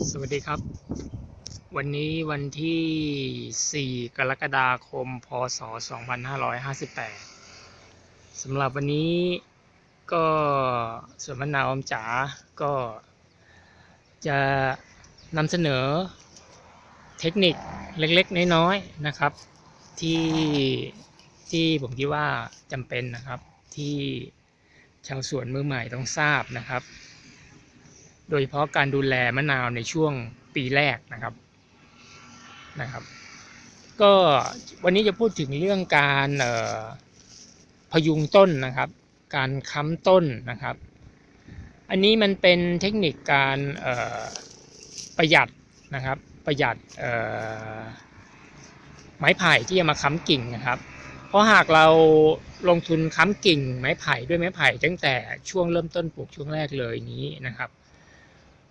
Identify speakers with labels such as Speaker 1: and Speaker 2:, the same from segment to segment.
Speaker 1: สวัสดีครับ วันนี้วันที่ 4 กรกฎาคม พศ 2558สำหรับวันนี้ก็สวนมะนาวอมจ๋าก็จะนำเสนอเทคนิคเล็กๆ น้อยๆ นะครับ ที่ที่ผมคิดว่าจำเป็นนะครับที่ชาวสวนมือใหม่ต้องทราบนะครับ โดยเฉพาะการดูแลมะนาวในช่วงปีแรกนะครับนะครับ ก็วันนี้จะพูดถึงเรื่องการพยุงต้นนะครับ การค้ำต้นนะครับ อันนี้มันเป็นเทคนิคการประหยัดนะครับ ประหยัดไม้ไผ่ที่จะมาค้ำกิ่งนะครับ เพราะหากเราลงทุนค้ำกิ่งไม้ไผ่ด้วยไม้ไผ่ตั้งแต่ช่วงเริ่มต้นปลูกช่วงแรกเลยนี้นะครับ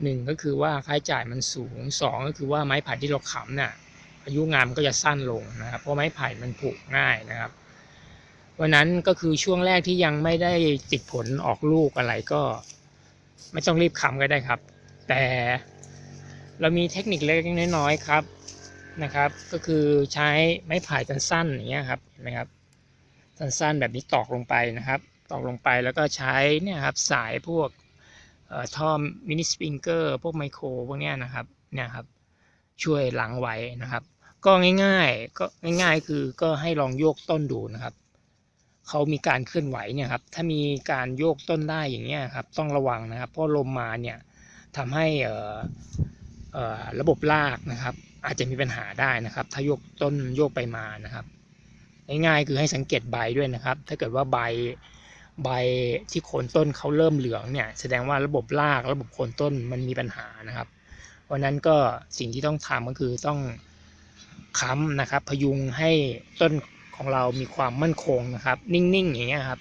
Speaker 1: หนึ่งก็คือว่าค่าใช้จ่ายมันสูงสองก็คือว่าไม้ไผ่ที่เราขำเนี่ยอายุงานมันก็จะสั้นลงนะครับเพราะไม้ไผ่มันผุง่ายนะครับวันนั้นก็คือช่วงแรกที่ยังไม่ได้ติดผลออกลูกอะไรก็ ไม่ต้องรีบขำก็ได้ครับ แต่เรามีเทคนิคเล็กๆน้อยๆครับนะครับ ก็คือใช้ไม้ไผ่สั้นๆอย่างเงี้ยครับเห็นไหมครับสั้นๆแบบนี้ตอกลงไปนะครับ ตอกลงไปแล้วก็ใช้เนี่ยครับสายพวก ท่อมินิสปริงเกอร์พวกไมโครพวกเนี้ยนะครับเนี่ยครับช่วยหลังไว้นะครับ ก็ง่ายๆก็ง่าย ๆ คือก็ให้ลองโยกต้นดูนะครับเขามีการเคลื่อนไหวเนี่ยครับถ้ามีการโยกต้นได้อย่างเงี้ยครับต้องระวังนะครับ เพราะลมมาเนี่ยทำให้เอ่อเอ่อระบบรากนะครับ อาจจะมีปัญหาได้นะครับ ถ้าโยกต้นโยกไปมานะครับ ง่ายๆคือให้สังเกตใบด้วยนะครับ ถ้าเกิดว่าใบ ใบที่โคนต้นเขาเริ่มเหลืองเนี่ยแสดงว่าระบบรากระบบโคนต้นมันมีปัญหานะครับ เพราะนั้นก็สิ่งที่ต้องทำก็คือต้องค้ำนะครับ พยุงให้ต้นของเรามีความมั่นคงนะครับ นิ่งๆอย่างเงี้ยครับ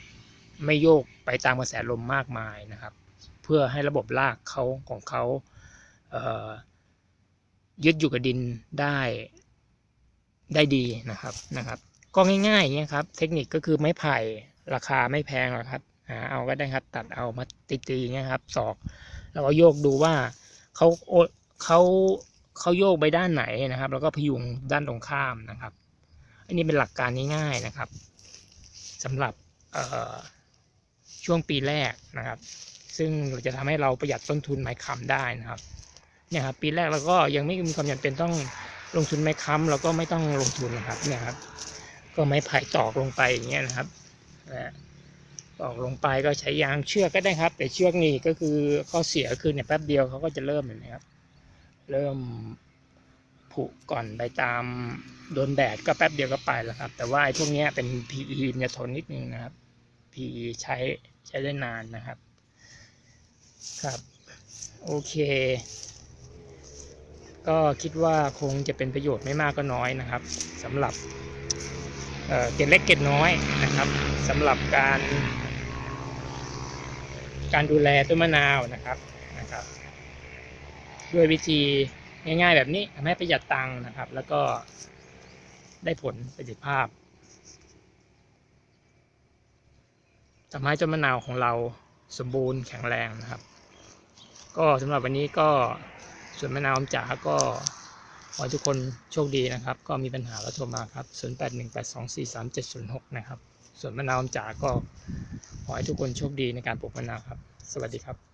Speaker 1: ไม่โยกไปตามกระแสลมมากมายนะครับ เพื่อให้ระบบรากเขาของเขาเยึดอยู่กับดินได้ได้ดีนะครับนะครับ ก็ง่ายๆอย่างเงี้ยครับ เทคนิคก็คือไม้ไผ่ ราคาไม่แพงหรอกครับหาเอาก็ได้ครับ ตัดเอามาตีๆอย่างเงี้ยครับ ศอก แล้วก็โยกดูว่าเขาโอเขาเขาโยกไปด้านไหนนะครับ แล้วก็พยุงด้านตรงข้ามนะครับ อันนี้เป็นหลักการง่ายๆนะครับสำหรับช่วงปีแรกนะครับ ซึ่งจะทำให้เราประหยัดต้นทุนไม้ค้ำได้นะครับเนี่ยครับปีแรกเราก็ยังไม่มีความจำเป็นต้องลงทุนไม้ค้ำเราก็ไม่ต้องลงทุนนะครับเนี่ยครับ ก็ไม้ไผ่ตอกลงไปอย่างเงี้ยนะครับ นะตอกลงไปก็ใช้ยางเชือกก็ได้ครับ แต่เชือกนี่ก็คือข้อเสียคือเนี่ยแป๊บเดียวเขาก็จะเริ่มเห็นไหมครับ เริ่มผุก่อนไปตามโดนแดดก็แป๊บเดียวก็ไปแล้วครับ แต่ว่าไอ้พวกนี้เป็น PE มันจะทนนิดนึงนะครับ PE ใช้ใช้ได้นานนะครับ ครับ โอเค ก็คิดว่าคงจะเป็นประโยชน์ไม่มากก็น้อยนะครับสำหรับ เกล็ดเล็กเกล็ดน้อยนะครับสำหรับการ การดูแลต้นมะนาวนะครับนะครับ ด้วยวิธีง่าย ๆ แบบนี้ทำให้ประหยัดตังค์นะครับ แล้วก็ได้ผลประสิทธิภาพทำให้ต้นมะนาวของเราสมบูรณ์แข็งแรงนะครับ ก็สำหรับวันนี้ก็ส่วนมะนาวจ๋าก็ อให้ทุกคนโชคดีนะครับ ก็มีปัญหาแล้วโทรมาครับ 0818243706 นะครับ ส่วนมะนาวจ๋าก็ขอให้ทุกคนโชคดีในการปลูกมะนาวครับ สวัสดีครับ